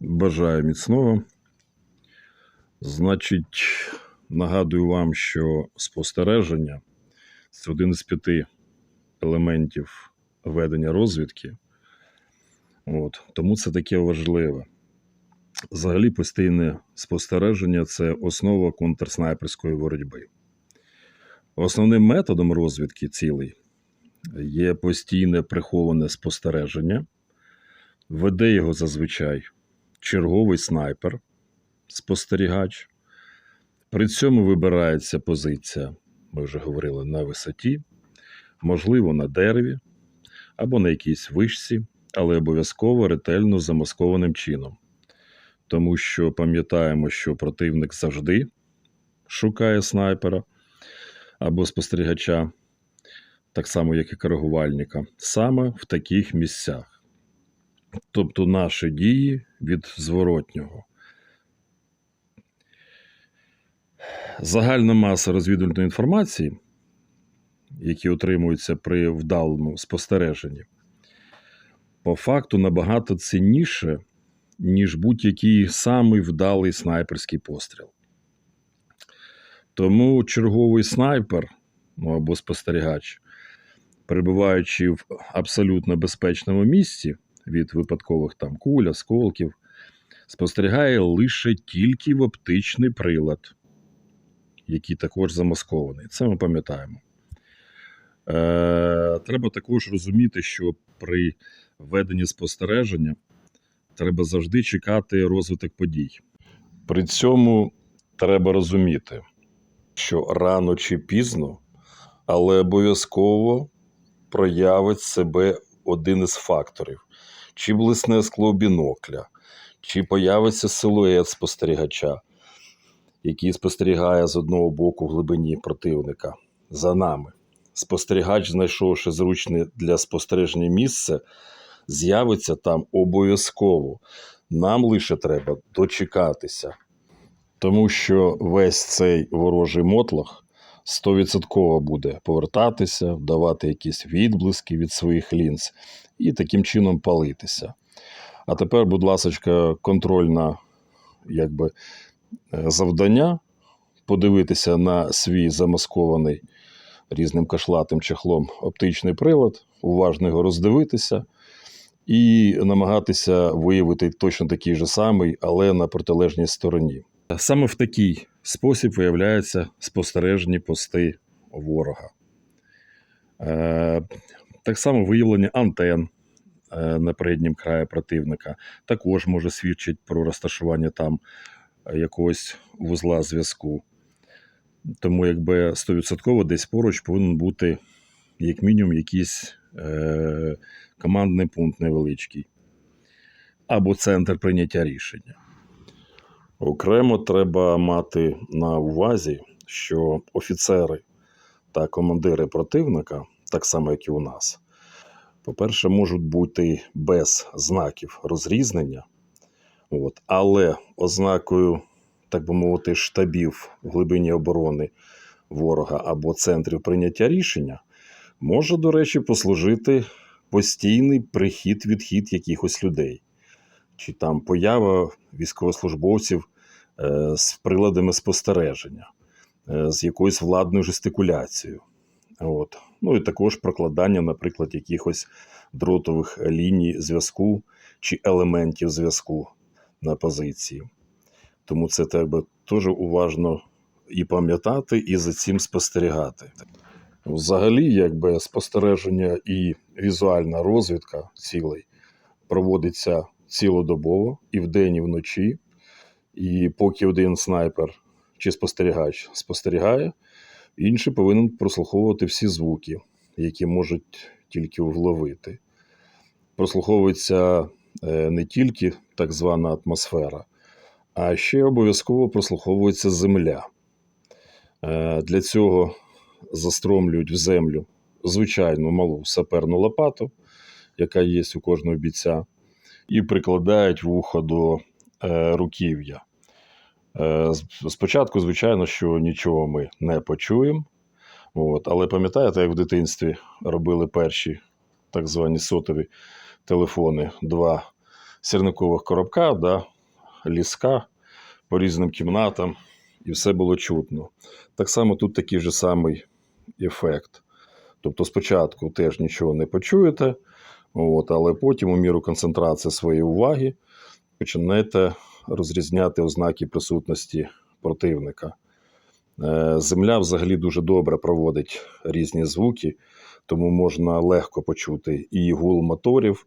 Бажаю міцного. Значить, нагадую вам, що спостереження це один із п'яти елементів ведення розвідки. От, тому це таке важливе. Взагалі, постійне спостереження це основа контрснайперської боротьби. Основним методом розвідки цілей є постійне приховане спостереження. Веде його зазвичай черговий снайпер, спостерігач. При цьому вибирається позиція, ми вже говорили, на висоті, можливо, на дереві або на якійсь вишці, але обов'язково ретельно замаскованим чином. Тому що пам'ятаємо, що противник завжди шукає снайпера або спостерігача, так само, як і коригувальника, саме в таких місцях. Тобто наші дії від зворотнього. Загальна маса розвідувальної інформації, які отримуються при вдалому спостереженні, по факту набагато цінніше, ніж будь-який самий вдалий снайперський постріл. Тому черговий снайпер ну, або спостерігач, перебуваючи в абсолютно безпечному місці від випадкових там куль, осколків, спостерігає лише тільки в оптичний прилад, який також замаскований. Це ми пам'ятаємо. Е, треба також розуміти, що при веденні спостереження треба завжди чекати розвиток подій. При цьому треба розуміти, що рано чи пізно, але обов'язково проявить себе один із факторів: чи блисне скло бінокля, чи появиться силует спостерігача, який спостерігає з одного боку в глибині противника за нами. Спостерігач, знайшовши зручне для спостереження місце, з'явиться там обов'язково. Нам лише треба дочекатися. Тому що весь цей ворожий мотлох стовідсотково буде повертатися, давати якісь відблиски від своїх лінз і таким чином палитися. А тепер, будь ласка, контрольне якби, е, завдання подивитися на свій замаскований різним кашлатим чехлом оптичний прилад, уважно його роздивитися і намагатися виявити точно такий же самий, але на протилежній стороні. Саме в такий спосіб виявляються спостережні пости ворога. Е, так само виявлення антен е, на переднім краї противника також може свідчити про розташування там е, якогось вузла зв'язку. Тому якби 100% десь поруч повинен бути як мінімум якийсь е, командний пункт невеличкий або центр прийняття рішення. Окремо треба мати на увазі, що офіцери та командири противника, так само як і у нас, по-перше, можуть бути без знаків розрізнення, от, але ознакою, так би мовити, штабів в глибині оборони ворога або центрів прийняття рішення, може, до речі, послужити постійний прихід-відхід якихось людей. Чи там поява військовослужбовців е, з приладами спостереження, е, з якоюсь владною жестикуляцією. От. Ну і також прокладання, наприклад, якихось дротових ліній зв'язку чи елементів зв'язку на позиції. Тому це треба теж уважно і пам'ятати, і за цим спостерігати. Взагалі, якби спостереження і візуальна розвідка цілей проводиться цілодобово і вдень, і вночі. І поки один снайпер чи спостерігач спостерігає, інший повинен прослуховувати всі звуки, які можуть тільки вловити. Прослуховується е, не тільки так звана атмосфера, а ще обов'язково прослуховується земля. Е, Для цього застромлюють в землю звичайну малу саперну лопату, яка є у кожного бійця і прикладають вухо до е, руків'я. Е, спочатку, звичайно, що нічого ми не почуємо. От, але пам'ятаєте, як в дитинстві робили перші так звані сотові телефони, два сірникових коробка, да, ліска по різним кімнатам, і все було чутно. Так само тут такий же самий ефект. Тобто спочатку теж нічого не почуєте, от, але потім, у міру концентрації своєї уваги, почнете розрізняти ознаки присутності противника. Е, Земля взагалі дуже добре проводить різні звуки, тому можна легко почути і гул моторів,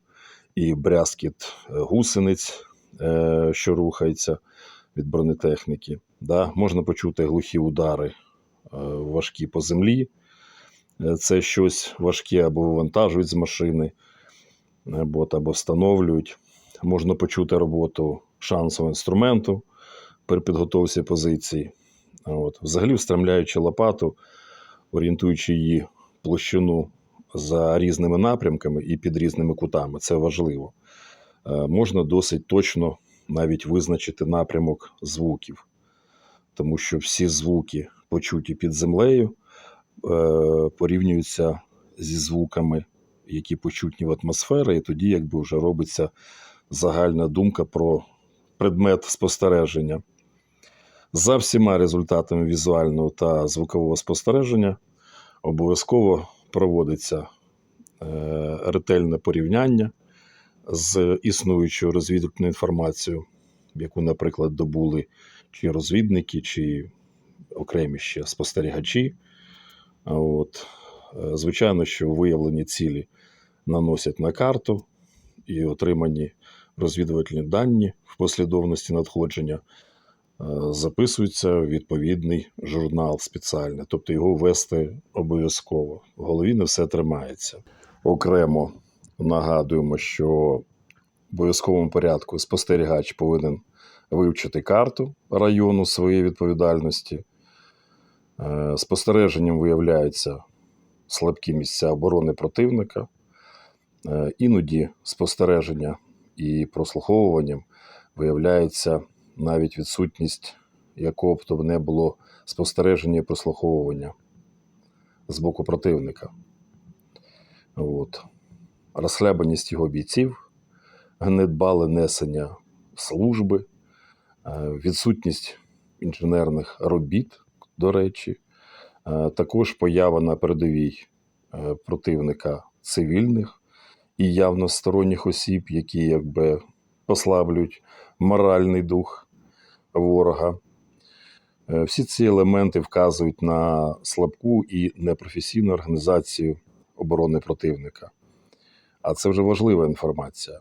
і брязкіт е, гусениць, е, що рухається від бронетехніки. Да? Можна почути глухі удари важкі по землі. Це щось важке або вивантажують з машини, або, або встановлюють. Можна почути роботу шансового інструменту при підготовці позиції. От. Взагалі, встромляючи лопату, орієнтуючи її площину за різними напрямками і під різними кутами, це важливо. Е, Можна досить точно навіть визначити напрямок звуків, тому що всі звуки, почуті під землею, е, порівнюються зі звуками, які почутні в атмосфері, і тоді якби вже робиться загальна думка про предмет спостереження. За всіма результатами візуального та звукового спостереження обов'язково проводиться е, ретельне порівняння з існуючою розвідувальною інформацією, яку, наприклад, добули чи розвідники, чи окремі ще спостерігачі. От. Е, Звичайно, що виявлені цілі наносять на карту і отримані розвідувальні дані в послідовності надходження е, записуються в відповідний журнал спеціальний, тобто його вести обов'язково. В голові не все тримається. Окремо нагадуємо, що в обов'язковому порядку спостерігач повинен вивчити карту району своєї відповідальності. Е, Спостереженням виявляються слабкі місця оборони противника. Е, Іноді спостереження і прослуховуванням виявляється навіть відсутність якого б то не було спостереження і прослуховування з боку противника. От. Розхлябаність його бійців, недбале несення служби, е, відсутність інженерних робіт, до речі, е, також поява на передовій противника цивільних і явно сторонніх осіб, які якби послаблюють моральний дух ворога. Е, Всі ці елементи вказують на слабку і непрофесійну організацію оборони противника. А це вже важлива інформація.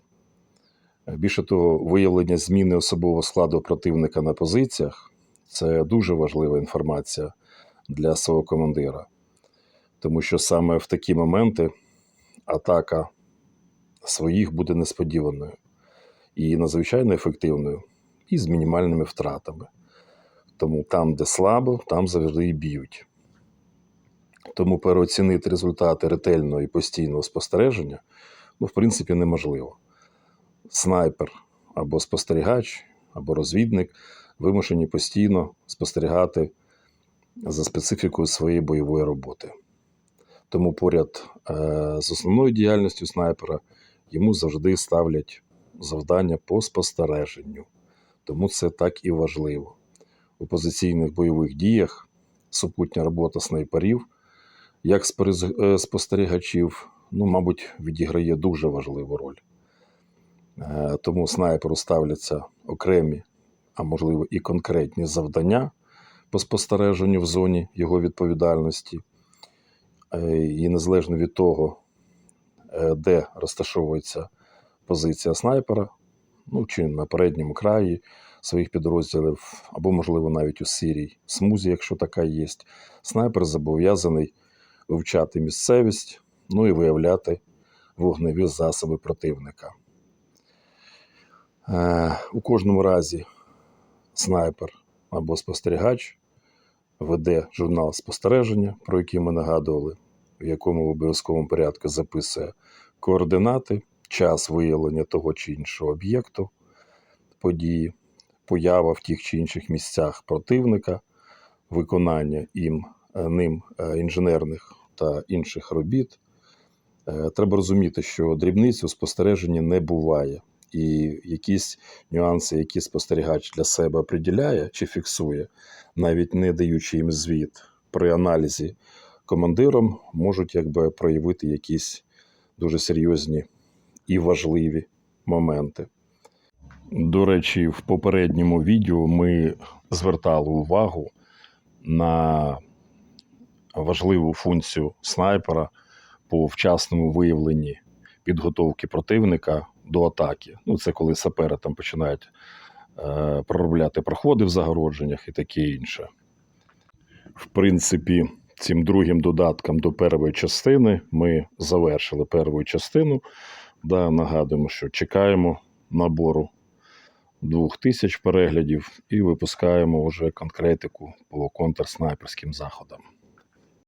Е, Більше того, виявлення зміни особового складу противника на позиціях це дуже важлива інформація для свого командира. Тому що саме в такі моменти атака своїх буде несподіваною і надзвичайно ефективною, і з мінімальними втратами. Тому там, де слабо, там завжди і б'ють. Тому переоцінити результати ретельного і постійного спостереження, ну, в принципі, неможливо. Снайпер або спостерігач, або розвідник вимушені постійно спостерігати за специфікою своєї бойової роботи. Тому поряд е, з основною діяльністю снайпера йому завжди ставлять завдання по спостереженню. Тому це так і важливо. У позиційних бойових діях супутня робота снайперів, як е, спостерігачів, ну, мабуть, відіграє дуже важливу роль. Е, Тому снайперу ставляться окремі, а можливо і конкретні завдання по спостереженню в зоні його відповідальності. Е, І незалежно від того, де розташовується позиція снайпера, ну чи на передньому краї своїх підрозділів, або, можливо, навіть у сірій смузі, якщо така є, снайпер зобов'язаний вивчати місцевість, ну і виявляти вогневі засоби противника. Е, У кожному разі снайпер або спостерігач веде журнал спостереження, про який ми нагадували, в якому в обов'язковому порядку записує координати, час виявлення того чи іншого об'єкту, події, поява в тих чи інших місцях противника, виконання їм, е, ним е, інженерних та інших робіт. Е, Треба розуміти, що дрібниць у спостереженні не буває. і якісь нюанси, які спостерігач для себе определяє чи фіксує, навіть не даючи їм звіт при аналізі командиром, можуть якби проявити якісь дуже серйозні і важливі моменти. До речі, в попередньому відео ми звертали увагу на важливу функцію снайпера по вчасному виявленні підготовки противника до атаки. Ну, це коли сапери там починають е, проробляти проходи в загородженнях і таке інше. В принципі, цим другим додатком до першої частини ми завершили першу частину. Да, нагадуємо, що чекаємо набору 2000 переглядів і випускаємо вже конкретику по контрснайперським заходам.